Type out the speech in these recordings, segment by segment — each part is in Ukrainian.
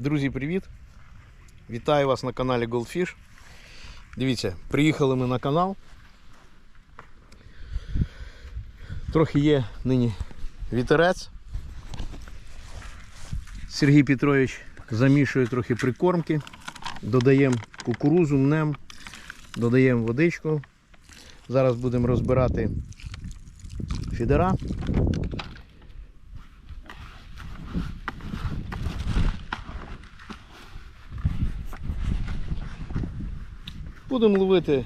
Друзі, привіт! Вітаю вас на каналі Goldfish. Дивіться, приїхали ми на канал. Трохи є нині вітерець. Сергій Петрович замішує трохи прикормки. Додаємо кукурузу, мнем, додаємо водичку. Зараз будемо розбирати фідера. Будемо ловити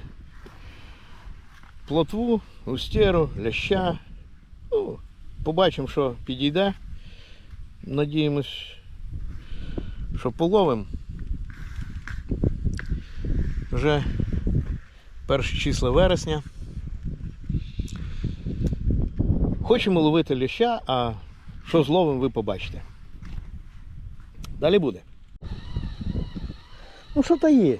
плотву, устєру, ляща. Ну, побачимо, що підійде. Надіємось, що половимо. Вже перші числа вересня. Хочемо ловити ляща, а що зловимо, ви побачите. Далі буде. Ну що то є.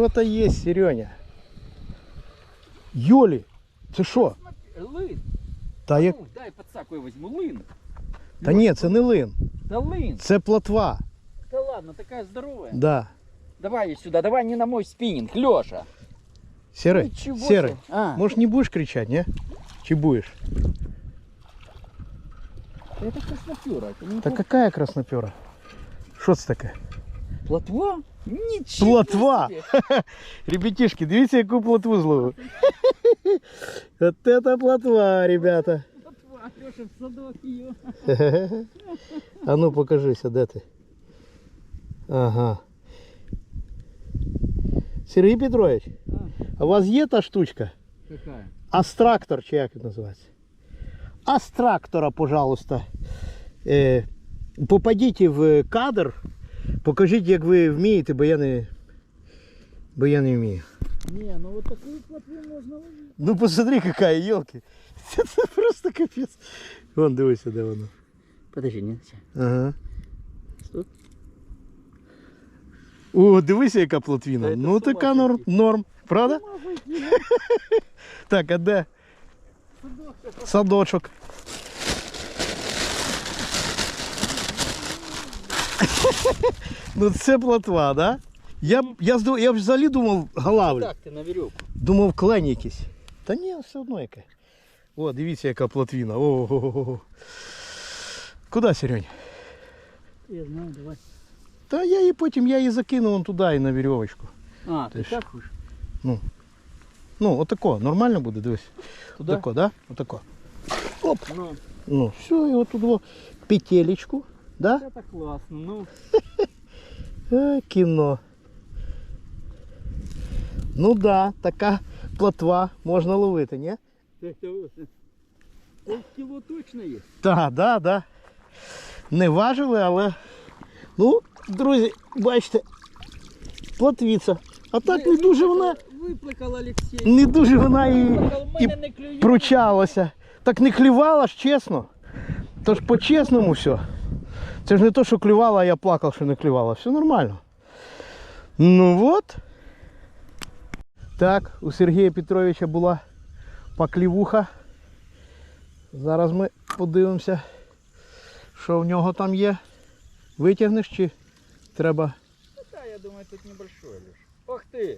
Що то є, Сереня? Йолі, це що? Лин. Та як. Ну, дай подсаку я возьму. Лин. Та ні, це не лин. Да лин. Це плотва. Да ладно, такая здоровая. Да. Давай ее сюда, давай не на мой спиннинг, Леша. Серый, Ничего серый. себе. А, Может не будешь кричать, не? Чи будешь? это краснопера. Это не Та какая краснопера? Що це таке? Плотва? Ничего Плотва? себе. Ребятишки, дивіться, яку плотву зловив. Вот это плотва, ребята. Плотва, Леша, в садок ее. А ну покажися, де ти? Ага. Сергій Петрович, а у вас є та штучка? Какая? Астрактор, чи як він називається? Астрактора, пожалуйста. Е, попадіть в кадр, покажіть, як ви вмієте, бо я не, бо я не вмію. Не, ну вот такую плотву можно ловить. Ну посмотри, какая, елки. Це просто капець. Вон дивися, де воно. Подожди, не Ага. Стоп. О, дивися, яка плотвіна. Та це ну з така ума норм, сойти. норм. Правда? Так, а де? Садочок. ну це плотва, да? Я, б- я, здав- я взагалі думав галавль. Так ты на веревку. Думав клень якийсь. Та ні, все одно яке. О, дивіться, яка плотвіна. Ого. Куди, Серень? Я знаю, давай. Та я її потім я її закину вон туди і на вірьовочку. А, ты Ты ж- так уж? Ну, отако, нормально буде, дивись. Туда? Отако, да? Отако. Оп. Ну, Ну, все, і отут во петелечку. Да? это классно. Ну, кіно. Ну да, така плотва можна ловити, ні? Полкило точно есть. Так, да, да. Не важили, але. Ну, друзі, бачите, плотвіця. А так не дуже вона. Виплакав Олексій. Не дуже вона і, і не пручалася. Так не клювала ж, чесно. Тож по-чесному все. Це ж не то, що клювала, а я плакав, що не клювала. Все нормально. Ну от. Так, у Сергія Петровича була поклівуха. Зараз ми подивимося, що в нього там є. Витягнеш чи треба. Да, я думаю, тут небольшой лишь. Ох ты!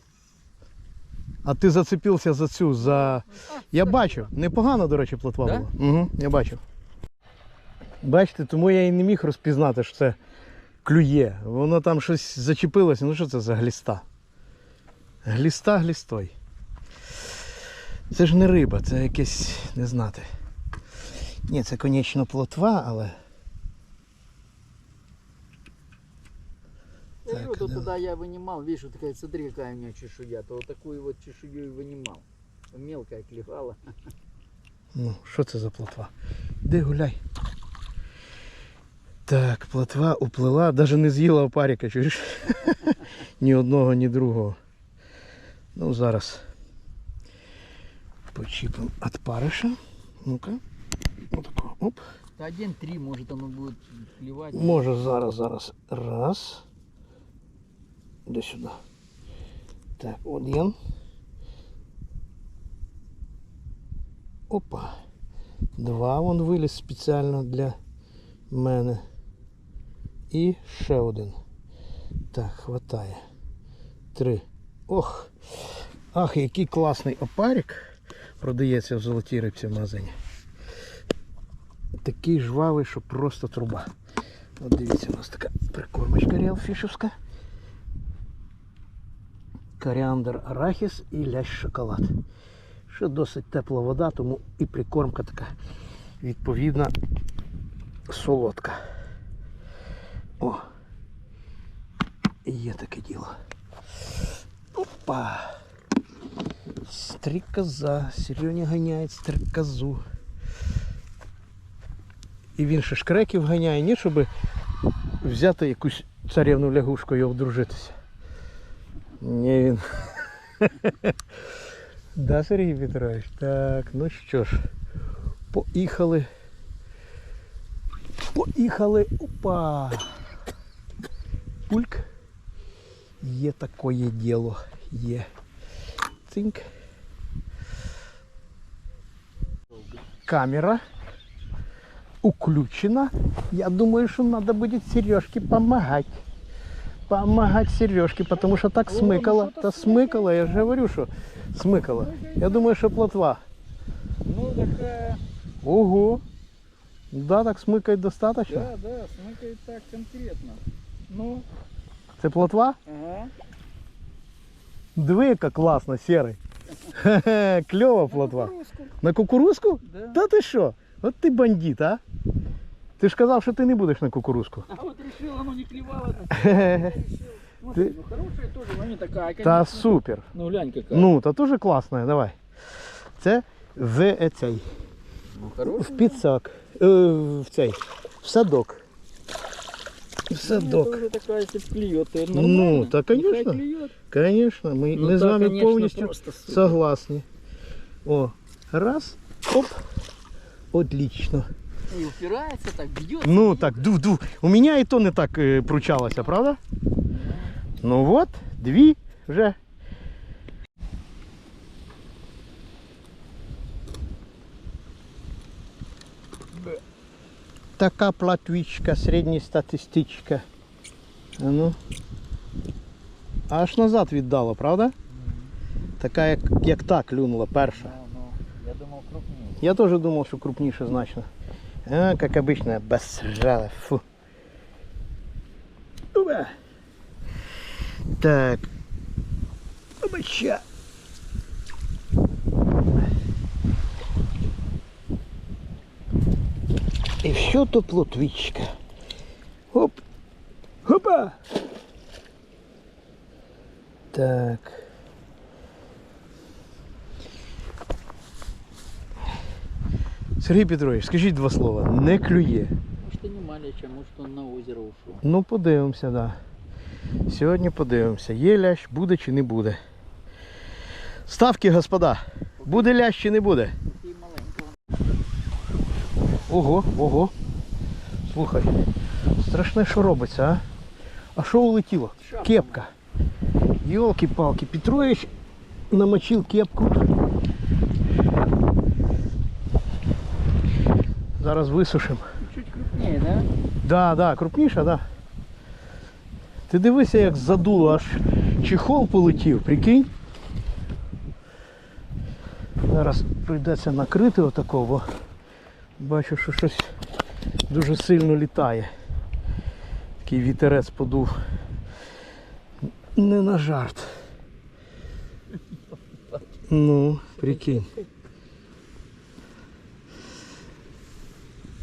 А ти зацепився за цю, за. Я бачив. Непогано, до речі, плотва Да? була. Угу, я бачив. Бачите, тому я і не міг розпізнати, що це клює. Воно там щось зачепилося. Ну що це за гліста? Гліста глістой. Це ж не риба, це якесь не знати. Ні, це, конечно, плотва, але. Я Так, говорю, то да. туда я вынимал, видишь, вот такая, смотри, какая у меня чешуя, то вот такую вот чешую и вынимал. Мелкая клевала. Ну, що це за плотва? Де гуляй? Так, плотва уплила, навіть не з'їла опаріка, чуєш? ні одного, ні другого. Ну, зараз почіпимо від париша. Ну-ка. Отако. Оп. Да один три, может оно будет клевать. Може зараз, зараз. Раз. Іди сюди. Так, один. Опа. Два вон виліз спеціально для мене. І ще один. Так, хватає. Три. Ох. Ах, який класний опарик продається в золотій рибці в магазині. Такий жвавий, що просто труба. От дивіться, у нас така прикормочка ріалфішівська. Коріандр арахіс і лящ шоколад. Ще досить тепла вода, тому і прикормка така відповідна солодка. О! Є таке діло. Опа! Стрікоза. Сереня ганяє стрікозу. І він ще шкреків ганяє, ні, щоб взяти якусь царівну лягушку і одружитися. Ні, він. да, Сергій Петрович? Так, ну що ж, поїхали. Поїхали. Опа! Пульк. Є такое діло. Є. Цинк. Камера уключена. Я думаю, что надо будет Сережке помогать. Помогать Сережке, потому что так смыкало. Да смыкало, я же говорю, что смыкало. Я думаю, что плотва. Ну, такая, Ого. Да, так смыкает достаточно. да, да, смыкает так конкретно. Ну, Це плотва? ага. Диви, яка класна. Хе-хе, Кльова плотва. Кукурузку. На кукурузку? Да. Та ти що? От ти бандит, а? Ти ж казав, що ти не будеш на кукурузку. А вот решил, оно не клевало. Хе-хе. Ну хорошая тоже, но не такая, Та супер. Ну глянь какая. Ну, та дуже класна, давай. Це в цей. Ну, В хорошая. підсак. Е, в цей. В садок. В Ну, садок. тоже такая, если клюет, то Ну, нормально. та, Нехай конечно. клюет. Звісно, ми, Ну, ми з та, вами конечно, повністю просто супер. согласні. О, раз, оп. Отлично. И упирается так, бьет. Ну так, ду-ду. У мене і то не так е, пручалося, правда? Ну от, дві вже. Така платвічка, середньостатистичка. А ну. Аж назад віддала, правда? Така, як, як та клюнула перша. Ну, ну, я думал крупнее. Я тоже думал, что крупнейше значно. А, как обычно, обосрала. Фу. Опа. Так. Опача. И все тут плотвичка. Оп. Опа. Так. Сергій Петрович, скажіть два слова. Не клює. Может и не маленький, может он на озеро ушел. Ну, подивимося, так. Да. Сьогодні подивимося, є лящ, буде чи не буде. Ставки, господа. Буде лящ чи не буде? Ого, ого. Слухай. Страшне, що робиться, а? А що улетіло? Кепка. Йолки-палки, Петрович намочив кепку. Зараз висушимо. Чуть крупнее, да? Да, да, крупніша, да. Ти дивися, як задуло, аж чехол полетів, прикинь. Зараз прийдеться накрити отако, бо бачу, що щось дуже сильно літає. Такий вітерець подув. Не на жарт. Ну, прикинь.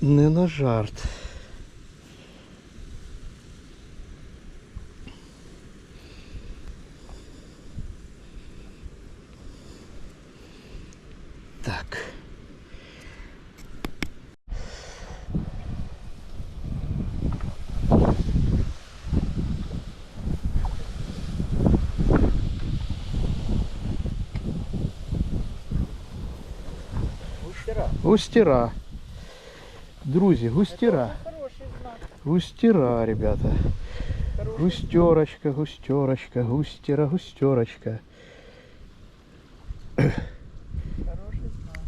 Не на жарт. Густера. Густіра. Друзі, густіра. Хороший знак. Густіра, ребята. Хороший Густерочка, густерочка, густера, густерочка. Хороший знак.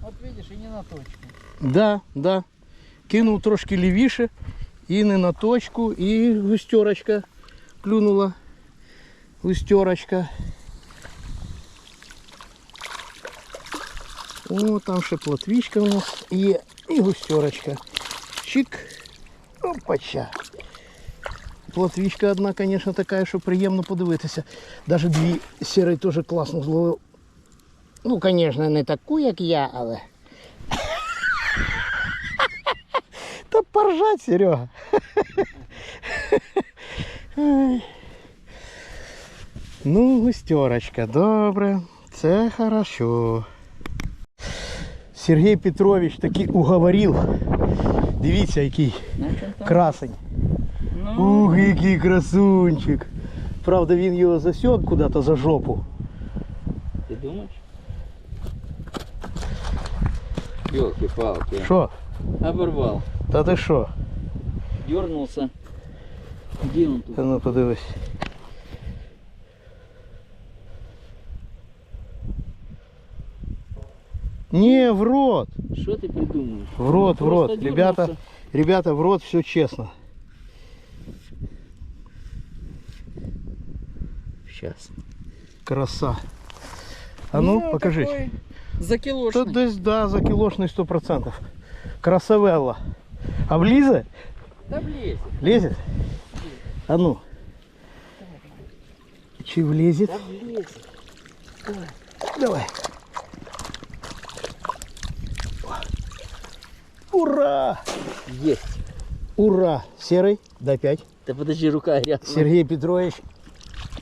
Вот видишь, и не на точку. Да, да. Кинув трошки лівіше і не на точку, і густерочка клюнула. Густерочка. О, там ще платвічка у нас є. І густерочка. Чик. Опача. Платвічка одна, звісно, така, що приємно подивитися. Навіть дві сірий теж класно зловив. Ну, звісно, не таку, як я, але. Та поржать, Серега. Ну, густерочка, добре. Це хорошо. Сергій Петрович таки уговорив. Дивіться, який На красень. Ну, Ух, який красунчик. Правда, він його засек куди-то за жопу. ты думаешь? Елки-палки. Що? Оборвал. Та ти що? Дернулся. Где он тут? Та ну подивись. Не, в рот. Что ты придумаешь? В рот, в Ну, рот. просто Ребята, ребята, в рот все честно. Сейчас. Краса. А ну, покажи. такой За килошный. десь, да, за кілошний 100%. Красавелла. А влізе? Да влезет. Лезет? А ну. Чи влезет? Да влезет. Давай. Ура! Есть. Ура! Серый, дай 5. Да подожди, рука грязная. Сергій Петрович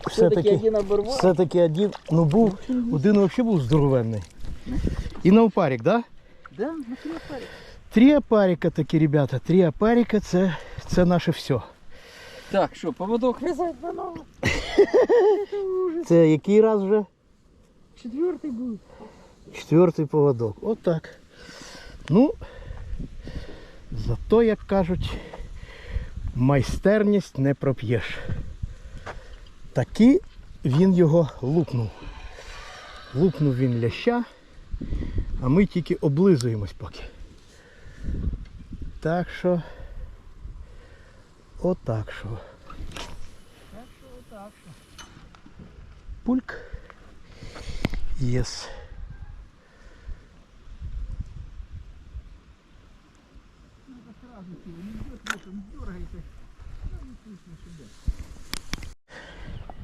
Все-таки все-таки один оборвал. все-таки один, ну був, один взагалі був здоровенний. І на опарик, да? Да, на три опарика. Три опарика такі, ребята, три опарика це, це наше все. Так, что, поводок вязать по? Це який раз вже? Четвертый будет. Четвертий поводок. От так. Ну, зато, як кажуть, майстерність не проп'єш. Таки він його лупнув. Лупнув він ляща, а ми тільки облизуємось поки. Так що. Отак що. Так что вот так что. Пульк. Єс.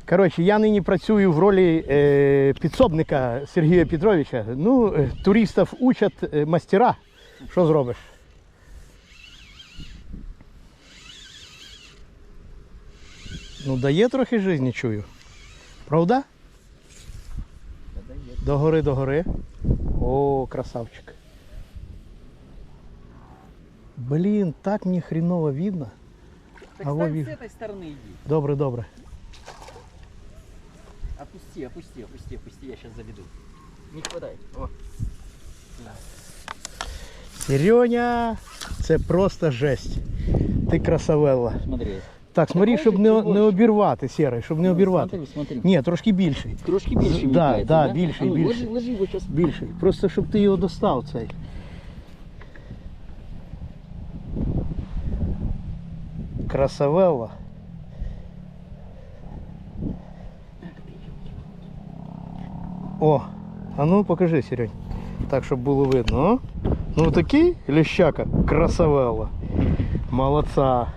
Коротше, я нині працюю в ролі е, підсобника Сергія Петровича. Ну, е, туристів учать е, мастера. Що зробиш? Ну, дає трохи житті, чую. Правда? До гори, до гори. О, красавчик. Блін, так мені хріново видно. Так А во вижу. с этой стороны иди. Добре, добре. Опусти, опусти, опусти, опусти, я сейчас заведу. Не хватай. О. Сереня, це просто жесть. Ти красавелла. Смотри. Так, смотри, щоб не, не обірвати, Сірий, щоб не Ну, обірвати. Смотри, смотри. Ні, трошки більший. Трошки більше Да, да, кажеться, більший, А ну, більший. Ложи, ложи його зараз. Більший. Просто щоб ти його достав цей. Красавелла. О, а ну покажи, Серень. Так, щоб було видно. О? Ну такий лещака, красавелла. Молодца.